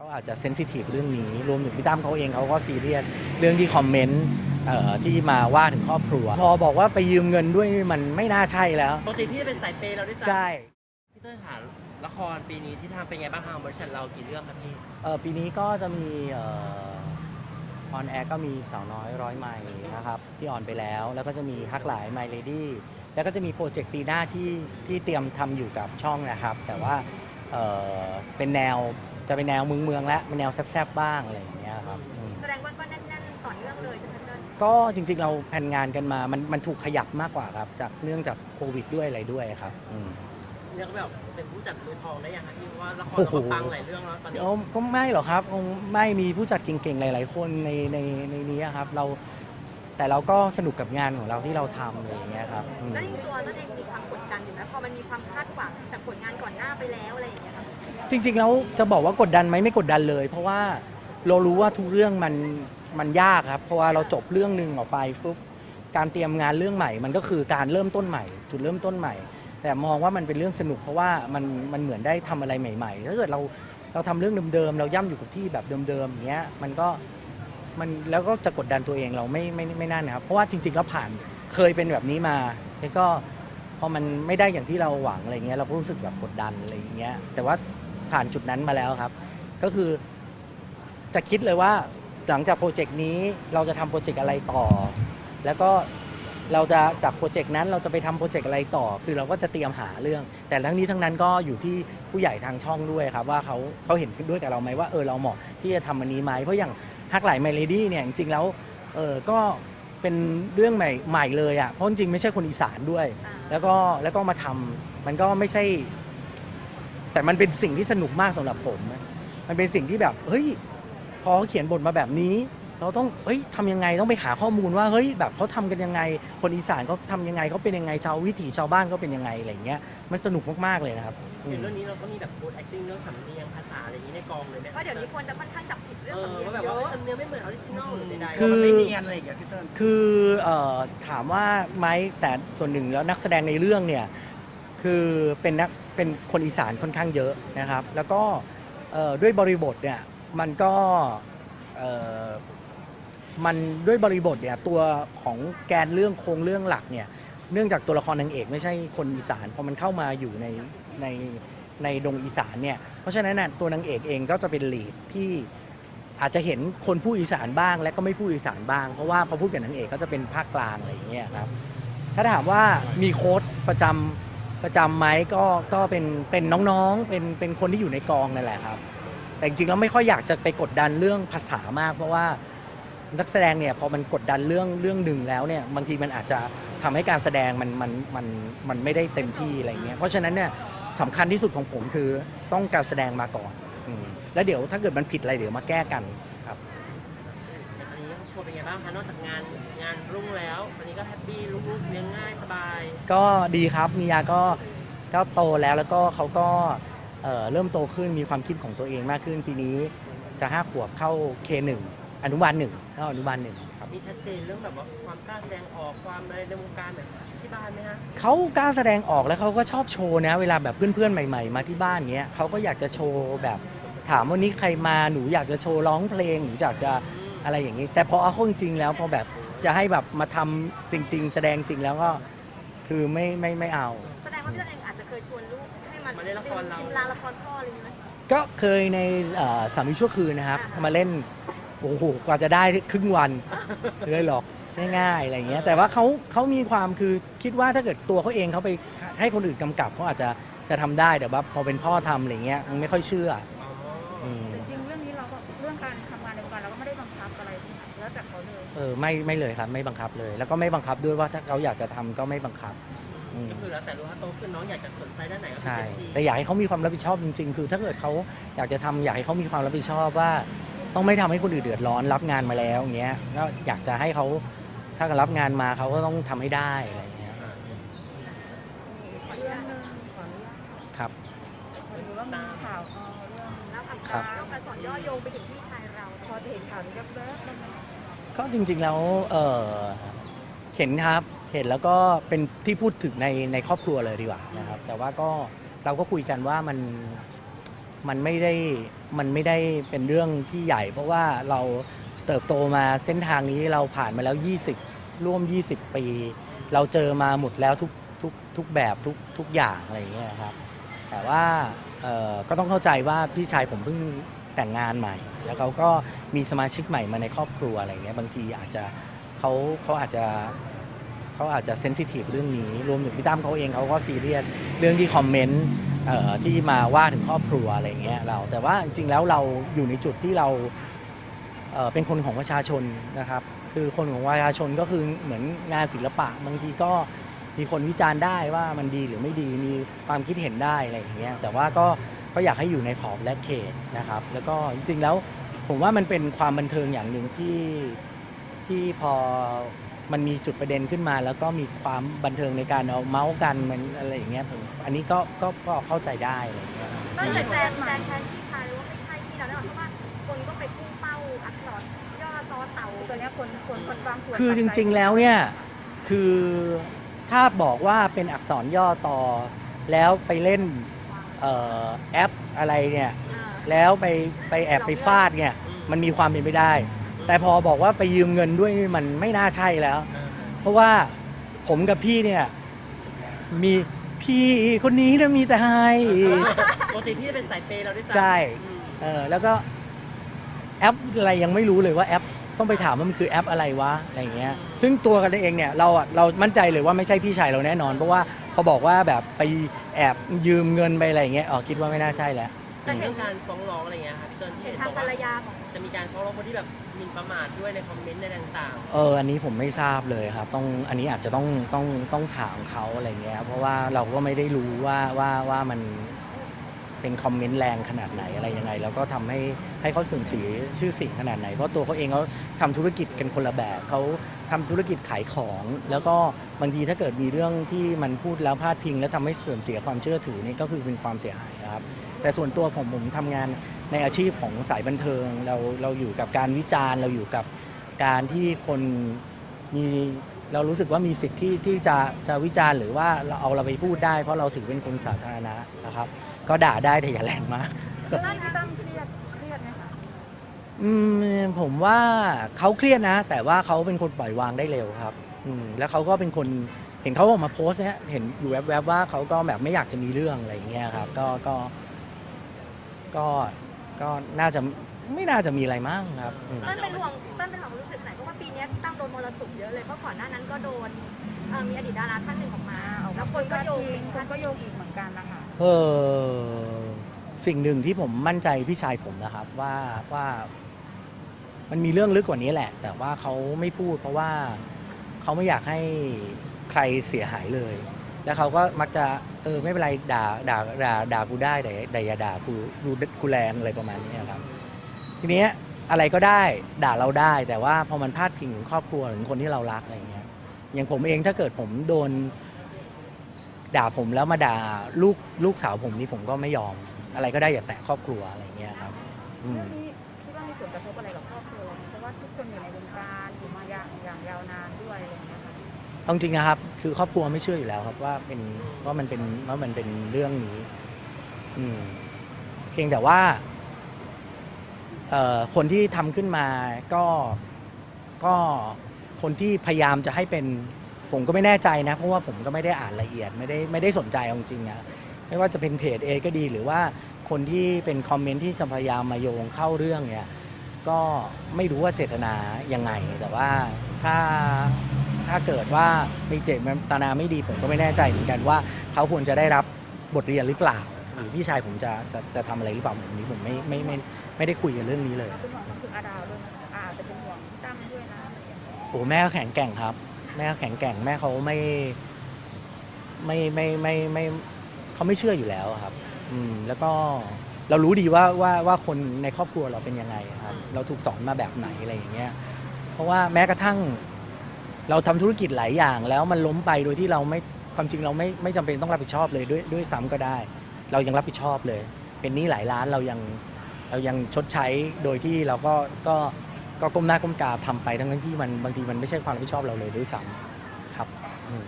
เขาอาจจะเซนซิทีฟเรื่องนี้ รวมถึงพี่ตั้มเขาเองเขาก็ซีเรียสเรื่องที่คอมเมนต์เอ่อที่มาว่าถึงครอบครัว พอบอกว่าไปยืมเงินด้วยมันไม่น่าใช่แล้วปกติพี่จะเป็นสายเปย์เราด้วยซ้ำใช่พี่เต้ยค่ะละครปีนี้ที่ทำเป็นไงบ้างคะของบริษัทเรากี่เรื่องครับพี่เอ่อปีนี้ก็จะมีออนแอร์ก็มีสาวน้อยร้อยไมล์นะครับที่ออนไปแล้ว แล้วก็จะมีฮักหลายไมเลดี้แล้วก็จะมีโปรเจกต์ปีหน้าที่ที่เตรียมทำอยู่กับช่องนะครับ แต่ว่าเอ่อเป็นแนว จะเป็นแนวเมืองเมืองๆและเป็นแนวแซบๆบ้างอะไรอย่างเงี้ยครับอืม แสดงว่าก็แน่นๆต่อเนื่องเลยใช่ไหมเต้ยก็จริงๆเราแผนงานกันมา มันมันถูกขยับมากกว่าครับ จากเนื่องจากโควิดด้วยอะไรด้วยครับอืม เรียกว่าแบบเป็นผู้จัดมือทองได้ยังคะพี่ว่าละครโอ้เราโหก็ปังหลายเรื่องแล้วตอนนี้เดี๋ยวก็ไม่หรอกครับคงไม่มีผู้จัดเก่งๆ หลาย ๆ คนในในในนี้ครับ เราแต่เราก็สนุกกับงานของเราที่เราทำอะไรอย่างเงี้ยครับอืมแล้วจริงๆตัวนั่นเองมีความกดดันอยู่นะพอมันมีความคาดหวังจากผลงานก่อนหน้าไปแล้วอะไร จริงๆแล้วจะบอกว่ากดดันไหมไม่กดดันเลย เพราะว่าเรารู้ว่าทุกเรื่องมันมันยากครับ เพราะว่าเราจบเรื่องหนึ่งออกไปปุ๊บการเตรียมงานเรื่องใหม่ มันก็คือการเริ่มต้นใหม่ จุดเริ่มต้นใหม่ แต่มองว่ามันเป็นเรื่องสนุกเพราะว่ามันมันเหมือนได้ทำอะไรใหม่ๆถ้าเกิดเราเราทำเรื่องเดิมๆเราย่ำอยู่กับที่แบบเดิมๆอย่างเงี้ยมันก็มันแล้วก็จะกดดันตัวเองเราไม่ไม่ไม่นั่นนะครับ เพราะว่าจริงๆแล้วผ่านเคยเป็นแบบนี้มาแล้วก็พอมันไม่ได้อย่างที่เราหวังอะไรเงี้ยเราก็รู้สึกแบบกดดันอะไรอย่างเงี้ยแต่ว่า ผ่านจุดนั้นมาแล้วครับ ก็คือจะคิดเลยว่าหลังจากโปรเจกต์นี้เราจะทำโปรเจกต์อะไรต่อ แล้วก็เราจะจากโปรเจกต์นั้นเราจะไปทำโปรเจกต์อะไรต่อ คือเราก็จะเตรียมหาเรื่อง แต่ทั้งนี้ทั้งนั้นก็อยู่ที่ผู้ใหญ่ทางช่องด้วยครับ ว่าเขาเขาเห็นด้วยกับเราไหมว่าเออเราเหมาะที่จะทำอันนี้ไหมเพราะอย่างฮักไหลายไมเลดี้เนี่ยจริงๆแล้วเออก็เป็นเรื่องใหม่ใหม่เลยอะเพราะจริงๆไม่ใช่คนอีสานด้วย แล้วก็แล้วก็มาทำมันก็ไม่ใช่ แต่มันเป็นสิ่งที่สนุกมากสำหรับผมนะมันเป็นสิ่งที่แบบ เฮ้ย พอเขาเขียนบทมาแบบนี้ เราต้องเฮ้ยทำยังไงต้องไปหาข้อมูลว่า เฮ้ย แบบเขาทำกันยังไง คนอีสานเขาทำยังไงเขาเป็นยังไง ชาววิถีชาวบ้านเขาเป็นยังไงอะไรอย่างเงี้ย มันสนุกมากๆเลยนะครับอืในมเรื่องนี้เราก็มีแบบพูด acting เรื่องสำเนียงภาษาอะไรอย่างนี้ในกองเลยไหมเพราะเดี๋ยวนี้คนจะค่อนข้างจับผิดเรื่องเอสำอเนียงว่าแบบเยว่าอะสำเนียงไม่เหมือนออริจินอลหรือใดๆคือไม่เนียนอะไรอย่างเงี้ยพี่เติ้ลคือเอ่อถามว่าไหมแต่ส่วนหนึ่งแล้วนักแสดงในเรื่องเนี่ยคือเป็นนัก เป็นคนอีสานค่อนข้างเยอะนะครับ แล้วก็ด้วยบริบทเนี่ยมันก็มันด้วยบริบทเนี่ยตัวของแกนเรื่องโครงเรื่องหลักเนี่ยเนื่องจากตัวละครนางเอกไม่ใช่คนอีสานพอมันเข้ามาอยู่ในในในดงอีสานเนี่ยเพราะฉะนั้นนะตัวนางเอกเองก็จะเป็นลีดที่อาจจะเห็นคนพูดอีสานบ้าง และก็ไม่พูดอีสานบ้าง เพราะว่าพอพูดกับนางเอกก็จะเป็นภาคกลางอะไรอย่างเงี้ยครับถ้าถามว่ามีโค้ดประจำ ประจำไหมก็ก็เป็นเป็นน้องๆ เป็นเป็นคนที่อยู่ในกองนั่นแหละครับ แต่จริงๆแล้วไม่ค่อยอยากจะไปกดดันเรื่องภาษามาก เพราะว่านักแสดงเนี่ยพอมันกดดันเรื่องเรื่องหนึ่งแล้วเนี่ยบางทีมันอาจจะทำให้การแสดงมันมันมันมันไม่ได้เต็มที่อะไรเงี้ยเพราะฉะนั้นเนี่ยสำคัญที่สุดของผมคือต้องการแสดงมาก่อนอืมแล้วเดี๋ยวถ้าเกิดมันผิดอะไรเดี๋ยวมาแก้กันครับ อันนี้ครอบครัวเป็นไงบ้างคะนอกจากงาน งานรุ่งแล้ว ตอนนี้ก็แฮปปี้ลูกๆเลี้ยงง่ายสบาย ก็ดีครับมียาก็ก็โตแล้วแล้วก็เขาก็เอ่อเริ่มโตขึ้นมีความคิดของตัวเองมากขึ้นปีนี้จะห้าขวบเข้า K1 อนุบาลหนึ่งเข้าอนุบาลหนึ่งครับมีชัดเจนเรื่องแบบว่าความกล้าแสดงออกความอะไรในวงการแบบที่บ้านไหมฮะเขากล้าแสดงออกแล้วเขาก็ชอบโชว์นะ เวลาแบบเพื่อนๆใหม่ๆ มาที่บ้านเงี้ยเขาก็อยากจะโชว์แบบถามวันนี้ใครมาหนูอยากจะโชว์ร้องเพลงหนูอยากจะอะไรอย่างนี้ แต่พอเอาเข้าจริงๆแล้วพอแบบ จะให้แบบมาทำสิ่งจริงแสดงจริงแล้วก็คือไม่ไม่ไม่เอา แสดงว่าพี่เต้ยเองอาจจะเคยชวนลูกให้มันมาเล่นละครเรา ชิมลางละครพ่ออะไรอย่างนี้ไหมก็เคยในเอ่อสามีชั่วคืนนะครับมาเล่นโอ้โหกว่าจะได้ครึ่งวัน เลยหรอกง่ายๆอะไรอย่างเงี้ยแต่ว่าเขาเขามีความคือคิดว่าถ้าเกิดตัวเขาเองเขาไปให้คนอื่นกำกับเขาอาจจะจะทำได้แต่ว่าพอเป็นพ่อทำอะไรเงี้ยมันไม่ค่อยเชื่ออ๋ออื ออไม่ไม่เลยครับ ไม่บังคับเลย แล้วก็ไม่บังคับด้วยว่าถ้าเขาอยากจะทำก็ไม่บังคับอืมก็คือแล้วแต่รู้ว่าโตขึ้นน้องอยากจะสนใจด้านไหนก็ใช่เต็มที่แต่อยากให้เขามีความรับผิดชอบจริงๆ คือ ถ้าเกิดเขาอยากจะทำอยากให้เขามีความรับผิดชอบว่า ต้องไม่ทำให้คนอื่นเดือดร้อนรับงานมาแล้วอย่างเงี้ยก็อยากจะให้เขาถ้าเขารับงานมาเขาก็ต้องทำให้ได้อะไรอย่างเงี้ยเรื่องหนึงขออนุญาตครับหรือว่ามีข่าวเอ่อเรื่องแล้วอักครัษบรต้องการสอนย่อโยงไปถึงพี่ชายเรา พอจะเห็นข่าวนี้แวบๆแล้วมัน ก็จริงๆแล้วเออเห็นครับเห็นแล้วก็เป็นที่พูดถึงในในครอบครัวเลยดีกว่านะครับ แต่ว่าก็เราก็คุยกันว่ามันมันไม่ได้มันไม่ได้เป็นเรื่องที่ใหญ่ เพราะว่าเราเติบโตมาเส้นทางนี้เราผ่านมาแล้ว 20 ร่วม 20 ปี เราเจอมาหมดแล้วทุกทุกทุกแบบทุกทุกอย่างอะไรอย่างเงี้ยครับแต่ว่าเอ่อก็ต้องเข้าใจว่าพี่ชายผมเพิ่ง แต่งงานใหม่ แล้วเขาก็มีสมาชิกใหม่มาในครอบครัวอะไรเงี้ยบางทีอาจจะเขาเขาอาจจะเขาอาจจะเซนซิทีฟเรื่องนี้รวมถึงพี่ตั้มเขาเองเขาก็ซีเรียสเรื่องที่คอมเมนต์ที่มาว่าถึงครอบครัวอะไรเงี้ยเราแต่ว่าจริงๆแล้วเราอยู่ในจุดที่เราเอ่อเป็นคนของประชาชนนะครับคือคนของประชาชนก็คือเหมือนงานศิลปะบางทีก็มีคนวิจารณ์ได้ว่ามันดีหรือไม่ดีมีความคิดเห็นได้อะไรอย่างเงี้ยแต่ว่าก็ ก็อยากให้อยู่ในขอบและเขตนะครับ แล้วก็จริงๆแล้วผมว่ามันเป็นความบันเทิงอย่างหนึ่งที่ที่พอมันมีจุดประเด็นขึ้นมา แล้วก็มีความบันเทิงในการเอาเมาส์กันมันอะไรอย่างเงี้ยผมอันนี้ก็ก็ก็เข้าใจได้อะไรอย่างเงี้ยก็เลยแซงแซงแทนพี่ชายว่าไม่ใช่พี่เราแน่นอนเพราะว่าคนก็ไปพุ่งเป้าอักษรย่อตอเต่าตัวเนี้ยคนคนคนบางส่วนคือจริง ๆแล้วเนี่ยคือถ้าบอกว่าเป็นอักษรย่อต่อแล้วไปเล่น เอ่อแอปอะไรเนี่ยอ่าแล้วไปไปแอบไปฟาดเนี่ยมันมีความเป็นไปได้ แต่พอบอกว่าไปยืมเงินด้วยนี่มันไม่น่าใช่แล้ว เพราะว่าผมกับพี่เนี่ยมีพี่คนนี้นะมีแต่ให้ปกติพี่จะเป็นสายเปย์เราด้วยซ้ำใช่อืมเออแล้วก็แอปอะไรยังไม่รู้เลยว่าแอปต้องไปถามว่ามันคือแอปอะไรวะอะไรอย่างเงี้ย ซึ่งตัวกันเองเนี่ยเราอะเรามั่นใจเลยว่าไม่ใช่พี่ชายเราแน่นอน เพราะว่า พอบอกว่าแบบไปแอบยืมเงินไปอะไรอย่างเงี้ยอ๋อคิดว่าไม่น่าใช่แล้วแต่เรื่องการฟ้องร้องอะไรเงี้ยครับพี่เติ้ลที่เห็นเห็นทาบงอกภรว่ารยาของจะมีการฟ้องร้องคนที่แบบหมิ่นประมาทด้วยในคอมเมนต์ในต่างเอออันนี้ผมไม่ทราบเลยครับต้องอันนี้อาจจะต้องต้องต้องถามเขาอะไรเงี้ยเพราะว่าเราก็ไม่ได้รู้ว่าว่าว่ามันเป็นคอมเมนต์แรงขนาดไหนอะไรยังไง แล้วก็ทำให้ให้เขาเสื่อมเสียชื่อเสียงขนาดไหน เพราะตัวเขาเองเขาทำธุรกิจกันคนละแบบเขา ทำธุรกิจขายของ แล้วก็บางทีถ้าเกิดมีเรื่องที่มันพูดแล้วพลาดพิง แล้วทำให้เสื่อมเสียความเชื่อถือนี่ก็คือเป็นความเสียหายครับ แต่ส่วนตัวผมผมทำงานในอาชีพของสายบันเทิง เราเราอยู่กับการวิจารณ์เราอยู่กับการที่คนมีเรารู้สึกว่ามีสิทธิ์ที่ที่จะจะวิจารณ์หรือว่าเราเอาเราไปพูดได้ เพราะเราถือเป็นคนสาธารณะนะครับ ก็ด่าได้แต่อย่าแรงมากคือนั่นพี่ตั้มเครียดเครียดไหมคะ อืมผมว่าเขาเครียดนะ แต่ว่าเขาเป็นคนปล่อยวางได้เร็วครับอืมแล้วเขาก็เป็นคนเห็นเขาออกมาโพสต์เนี่ยเห็นอยู่แวบๆว่าเขาก็แบบไม่อยากจะมีเรื่องอะไรอย่างเงี้ยครับ ก็ก็ก็ก็น่าจะไม่น่าจะมีอะไรมั้งครับอืม ต้นเป็นห่วงต้นเป็นห่วงรู้สึกไหนเพราะว่าปีเนี้ยตั้งโดนมรสุมเยอะเลยเพราะก่อนหน้านั้นก็โดนเอ่อมีอดีตดาราท่านหนึ่งออกมาออกแล้วมาคนก็โยงคเป็นนก็โยงอีกเหมือนกันนะคะ เออสิ่งหนึ่งที่ผมมั่นใจพี่ชายผมนะครับว่าว่า มันมีเรื่องลึกกว่านี้แหละ แต่ว่าเขาไม่พูดเพราะว่าเขาไม่อยากให้ใครเสียหายเลย แล้วเขาก็มักจะเออไม่เป็นไรด่าด่าด่าด่ากูได้แต่แต่อย่าด่ากูดูกูแรงอะไรประมาณนี้ครับ ทีเนี้ยอะไรก็ได้ด่าเราได้ แต่ว่าพอมันพาดพิงถึงครอบครัวถึงคนที่เรารักอะไรอย่างเงี้ยอย่างผมเองถ้าเกิดผมโดน ด่าผมแล้วมาด่าลูกลูกสาวผมนี่ผมก็ไม่ยอม อะไรก็ได้อย่าแตะครอบครัวอะไรอย่างเงี้ยครับ อืม เอาจริงนะครับ คือครอบครัวไม่เชื่ออยู่แล้วครับว่าเป็นว่ามันเป็นว่ามันเป็นเรื่องนี้ อืม เพียงแต่ว่าเอ่อคนที่ทำขึ้นมาก็ก็คนที่พยายามจะให้เป็นผมก็ไม่แน่ใจนะ เพราะว่าผมก็ไม่ได้อ่านละเอียดไม่ได้ไม่ได้สนใจเอาจริงๆนะไม่ว่าจะเป็นเพจเอก็ดีหรือว่าคนที่เป็นคอมเมนต์ที่จะพยายามมาโยงเข้าเรื่องเนี่ย ก็ไม่รู้ว่าเจตนายังไง แต่ว่าถ้า ถ้าเกิดว่ามีเจตนาไม่ดีผมก็ไม่แน่ใจเหมือนกันว่าเขาควรจะได้รับบทเรียนหรือเปล่าหรือพี่ชายผมจะจะจะทำอะไรหรือเปล่าแบบนี้ผมไม่ไม่ไม่ไม่ได้คุยกันเรื่องนี้เลย เป็นห่วงก็คืออาดาวด้วยนะคะอาอาจจะเป็นห่วงพี่ตั้มด้วยนะอะไรอย่างเงี้ย โอ้แม่ก็แข็งแกร่งครับ แม่ก็แข็งแกร่งแม่เขาไม่ไม่ไม่ไม่ไม่เขาไม่เชื่ออยู่แล้วครับ อืมแล้วก็เรารู้ดีว่าว่าว่าคนในครอบครัวเราเป็นยังไงครับ เราถูกสอนมาแบบไหนอะไรอย่างเงี้ยเพราะว่าแม้กระทั่ง เราทำธุรกิจหลายอย่างแล้วมันล้มไปโดยที่เราไม่ความจริงเราไม่ไม่จำเป็นต้องรับผิดชอบเลยด้วยด้วยซ้ำก็ได้ เรายังรับผิดชอบเลย เป็นหนี้หลายล้านเรายังเรายังชดใช้โดยที่เราก็ก็ก็ก้มหน้าก้มตาทำไปทั้งนั้นที่มันบางทีมันไม่ใช่ความรับผิดชอบเราเลยด้วยซ้ำครับอืม